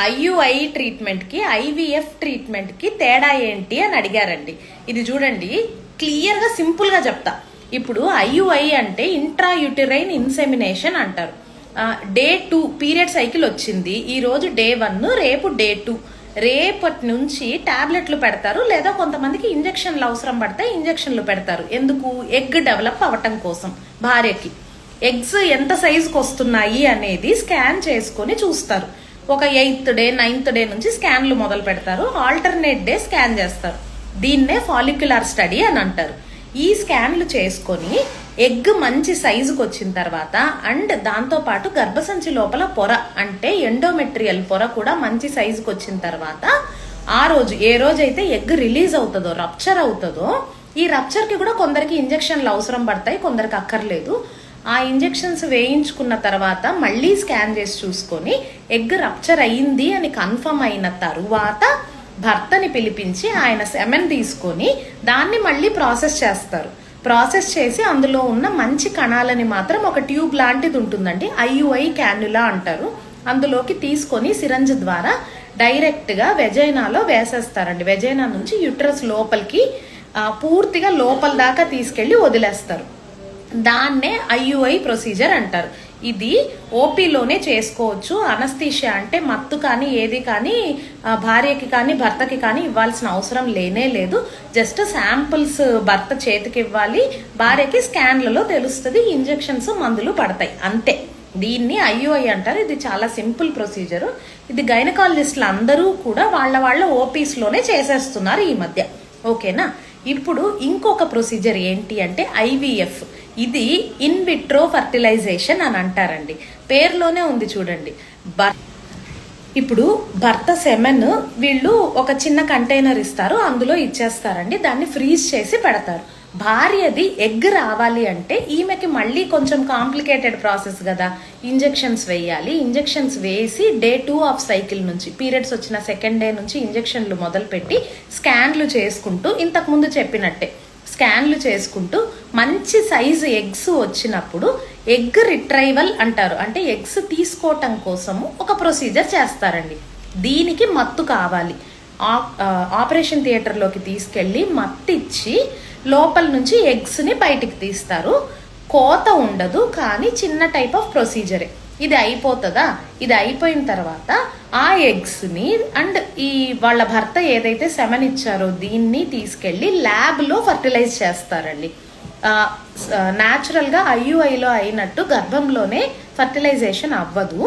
IUI ట్రీట్మెంట్కి IVF ట్రీట్మెంట్కి తేడా ఏంటి అని అడిగారండి. ఇది చూడండి క్లియర్గా సింపుల్గా చెప్తా. ఇప్పుడు ఐయుఐ అంటే ఇంట్రా యూటిరైన్ ఇన్సెమినేషన్ అంటారు. డే టూ పీరియడ్ సైకిల్ వచ్చింది. ఈరోజు డే వన్ రేపు డే టూ. రేపటి నుంచి టాబ్లెట్లు పెడతారు లేదా కొంతమందికి ఇంజక్షన్లు అవసరం పడితే ఇంజక్షన్లు పెడతారు. ఎందుకు? ఎగ్ డెవలప్ అవ్వటం కోసం భార్యకి. ఎగ్స్ ఎంత సైజుకి వస్తున్నాయి అనేది స్కాన్ చేసుకొని చూస్తారు. ఒక ఎయిత్ డే నైన్త్ డే నుంచి స్కాన్లు మొదలు పెడతారు. ఆల్టర్నేట్ డే స్కాన్ చేస్తారు. దీన్నే ఫాలిక్యులర్ స్టడీ అని అంటారు. ఈ స్కాన్లు చేసుకొని ఎగ్ మంచి సైజుకి వచ్చిన తర్వాత అండ్ దాంతో పాటు గర్భసంచి లోపల పొర అంటే ఎండోమెట్రియల్ పొర కూడా మంచి సైజుకి వచ్చిన తర్వాత ఆ రోజు ఏ రోజైతే ఎగ్ రిలీజ్ అవుతుందో రప్చర్ అవుతుందో ఈ రప్చర్కి కూడా కొందరికి ఇంజక్షన్లు అవసరం పడతాయి కొందరికి అక్కర్లేదు. ఆ ఇంజెక్షన్స్ వేయించుకున్న తర్వాత మళ్ళీ స్కాన్ చేసి చూసుకొని ఎగ్ రప్చర్ అయ్యింది అని కన్ఫర్మ్ అయిన తరువాత భర్తని పిలిపించి ఆయన సెమెన్ తీసుకొని దాన్ని మళ్ళీ ప్రాసెస్ చేస్తారు. ప్రాసెస్ చేసి అందులో ఉన్న మంచి కణాలని మాత్రం ఒక ట్యూబ్ లాంటిది ఉంటుందండి ఐయుఐ క్యాన్యులా అంటారు. అందులోకి తీసుకొని సిరంజ్ ద్వారా డైరెక్ట్గా వెజైనాలో వేసేస్తారండి. వెజైనా నుంచి యుట్రస్ లోపలికి పూర్తిగా లోపల దాకా తీసుకెళ్ళి వదిలేస్తారు. దాన్నే ఐయుఐ ప్రొసీజర్ అంటారు. ఇది ఓపీలోనే చేసుకోవచ్చు. అనస్థీషియా అంటే మత్తు కానీ ఏది కానీ భార్యకి కానీ భర్తకి కానీ ఇవ్వాల్సిన అవసరం లేనే లేదు. జస్ట్ శాంపుల్స్ భర్త చేతికి ఇవ్వాలి. భార్యకి స్కాన్లలో తెలుస్తుంది ఇంజెక్షన్స్ మందులు పడతాయి. అంతే. దీన్ని ఐయుఐ అంటారు. ఇది చాలా సింపుల్ ప్రొసీజరు. ఇది గైనకాలజిస్టులు అందరూ కూడా వాళ్ళ వాళ్ళ ఓపీస్లోనే చేసేస్తున్నారు ఈ మధ్య. ఓకేనా? ఇప్పుడు ఇంకొక ప్రొసీజర్ ఏంటి అంటే ఐవీఎఫ్. ఇది ఇన్ విట్రో ఫర్టిలైజేషన్ అని అంటారండి. పేరులోనే ఉంది చూడండి. బర్ ఇప్పుడు భర్త సెమెన్ వీళ్ళు ఒక చిన్న కంటైనర్ ఇస్తారు అందులో ఇచ్చేస్తారండి. దాన్ని ఫ్రీజ్ చేసి పెడతారు. భార్యది ఎగ్ రావాలి అంటే ఈమెకి మళ్ళీ కొంచెం కాంప్లికేటెడ్ ప్రాసెస్ కదా. ఇంజెక్షన్స్ వేయాలి. ఇంజెక్షన్స్ వేసి డే టూ ఆఫ్ సైకిల్ నుంచి పీరియడ్స్ వచ్చిన సెకండ్ డే నుంచి ఇంజెక్షన్లు మొదలుపెట్టి స్కాన్లు చేసుకుంటూ ఇంతకుముందు చెప్పినట్టే. స్కాన్లు చేసుకుంటూ మంచి సైజు ఎగ్స్ వచ్చినప్పుడు ఎగ్ రిట్రైవల్ అంటారు. అంటే ఎగ్స్ తీసుకోవటం కోసము ఒక ప్రొసీజర్ చేస్తారండి. దీనికి మత్తు కావాలి. ఆపరేషన్ థియేటర్లోకి తీసుకెళ్ళి మత్తిచ్చి లోపల నుంచి ఎగ్స్ని బయటికి తీస్తారు. కోత ఉండదు కానీ చిన్న టైప్ ఆఫ్ ప్రొసీజరే. ఇది అయిపోతుందా? ఇది అయిపోయిన తర్వాత ఆ ఎగ్స్ని అండ్ ఈ వాళ్ళ భర్త ఏదైతే సెమెన్ ఇచ్చారో దీన్ని తీసుకెళ్ళి ల్యాబ్లో ఫర్టిలైజ్ చేస్తారండి. న్యాచురల్గా ఐయుఐలో అయినట్టు గర్భంలోనే ఫర్టిలైజేషన్ అవ్వదు.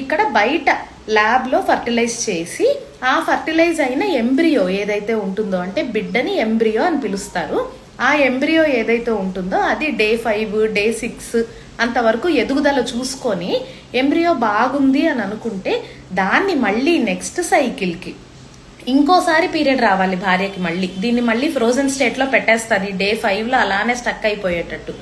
ఇక్కడ బయట ల్యాబ్లో ఫర్టిలైజ్ చేసి ఆ ఫర్టిలైజ్ అయిన ఎంబ్రియో ఏదైతే ఉంటుందో అంటే బిడ్డని ఎంబ్రియో అని పిలుస్తారు. ఆ ఎంబ్రియో ఏదైతే ఉంటుందో అది డే ఫైవ్ డే సిక్స్ అంతవరకు ఎదుగుదల చూసుకొని ఎంబ్రియో బాగుంది అని అనుకుంటే దాన్ని మళ్ళీ నెక్స్ట్ సైకిల్కి. ఇంకోసారి పీరియడ్ రావాలి భార్యకి మళ్ళీ. దీన్ని మళ్ళీ ఫ్రోజన్ స్టేట్లో పెట్టేస్తుంది డే ఫైవ్లో అలానే స్టక్ అయిపోయేటట్టు.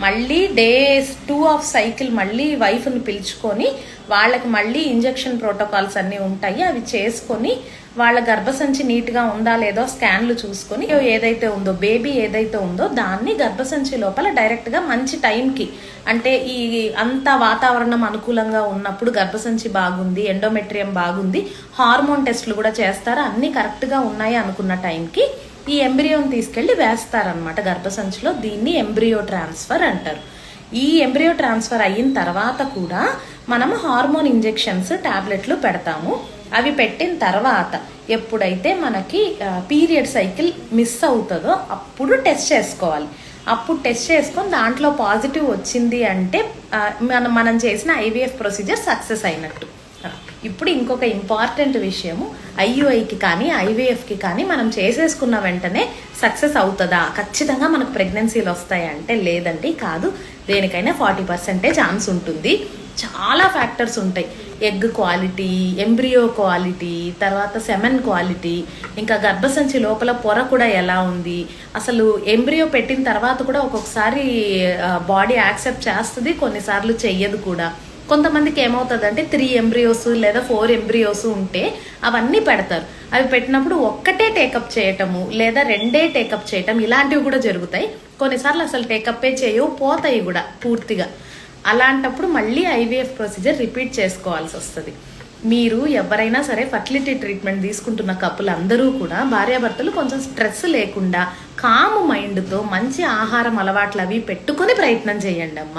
మళ్ళీ డేస్ టూ ఆఫ్ సైకిల్ మళ్ళీ వైఫ్ని పిలుచుకొని వాళ్ళకి మళ్ళీ ఇంజెక్షన్ ప్రోటోకాల్స్ అన్నీ ఉంటాయి. అవి చేసుకొని వాళ్ళ గర్భసంచి నీట్గా ఉందా లేదో స్కాన్లు చూసుకొని ఏదైతే ఉందో బేబీ ఏదైతే ఉందో దాన్ని గర్భసంచి లోపల డైరెక్ట్గా మంచి టైంకి అంటే ఈ అంత వాతావరణం అనుకూలంగా ఉన్నప్పుడు గర్భసంచి బాగుంది ఎండోమెట్రియం బాగుంది హార్మోన్ టెస్ట్లు కూడా చేస్తారు? అన్నీ కరెక్ట్గా ఉన్నాయి అనుకున్న టైంకి ఈ ఎంబ్రియోని తీసుకెళ్ళి వేస్తారనమాట గర్భసంచిలో. దీన్ని ఎంబ్రియో ట్రాన్స్ఫర్ అంటారు. ఈ ఎంబ్రియో ట్రాన్స్ఫర్ అయిన తర్వాత కూడా మనము హార్మోన్ ఇంజెక్షన్స్ టాబ్లెట్లు పెడతాము. అవి పెట్టిన తర్వాత ఎప్పుడైతే మనకి పీరియడ్ సైకిల్ మిస్ అవుతుందో అప్పుడు టెస్ట్ చేసుకోవాలి. అప్పుడు టెస్ట్ చేసుకొని దాంట్లో పాజిటివ్ వచ్చింది అంటే మనం మనం చేసిన ఐవీఎఫ్ ప్రొసీజర్ సక్సెస్ అయినట్టు. ఇప్పుడు ఇంకొక ఇంపార్టెంట్ విషయము ఐయుఐకి కానీ ఐవీఎఫ్కి కానీ మనం చేసేసుకున్న వెంటనే సక్సెస్ అవుతుందా? ఖచ్చితంగా మనకు ప్రెగ్నెన్సీలు వస్తాయి అంటే లేదండి కాదు దేనికైనా ఫార్టీ పర్సెంటే ఛాన్స్ ఉంటుంది. చాలా ఫ్యాక్టర్స్ ఉంటాయి. ఎగ్ క్వాలిటీ ఎంబ్రియో క్వాలిటీ తర్వాత సెమెన్ క్వాలిటీ ఇంకా గర్భసంచి లోపల పొర కూడా ఎలా ఉంది? అసలు ఎంబ్రియో పెట్టిన తర్వాత కూడా ఒక్కొక్కసారి బాడీ యాక్సెప్ట్ చేస్తుంది కొన్నిసార్లు చెయ్యదు కూడా. కొంతమందికి ఏమవుతుందంటే త్రీ ఎంబ్రియోస్ లేదా ఫోర్ ఎంబ్రియోస్ ఉంటే అవన్నీ పెడతారు. అవి పెట్టినప్పుడు ఒక్కటే టేకప్ చేయటము లేదా రెండే టేకప్ చేయటం ఇలాంటివి కూడా జరుగుతాయి. కొన్నిసార్లు అసలు టేకప్పే చేయవు పోతాయి కూడా పూర్తిగా. అలాంటప్పుడు మళ్ళీ ఐవీఎఫ్ ప్రొసీజర్ రిపీట్ చేసుకోవాల్సి వస్తుంది. మీరు ఎవరైనా సరే ఫర్టిలిటీ ట్రీట్మెంట్ తీసుకుంటున్న కప్పులు అందరూ కూడా భార్యాభర్తలు కొంచెం స్ట్రెస్ లేకుండా కాము మైండ్తో మంచి ఆహారం అలవాట్లు అవి పెట్టుకొని ప్రయత్నం చేయండి అమ్మ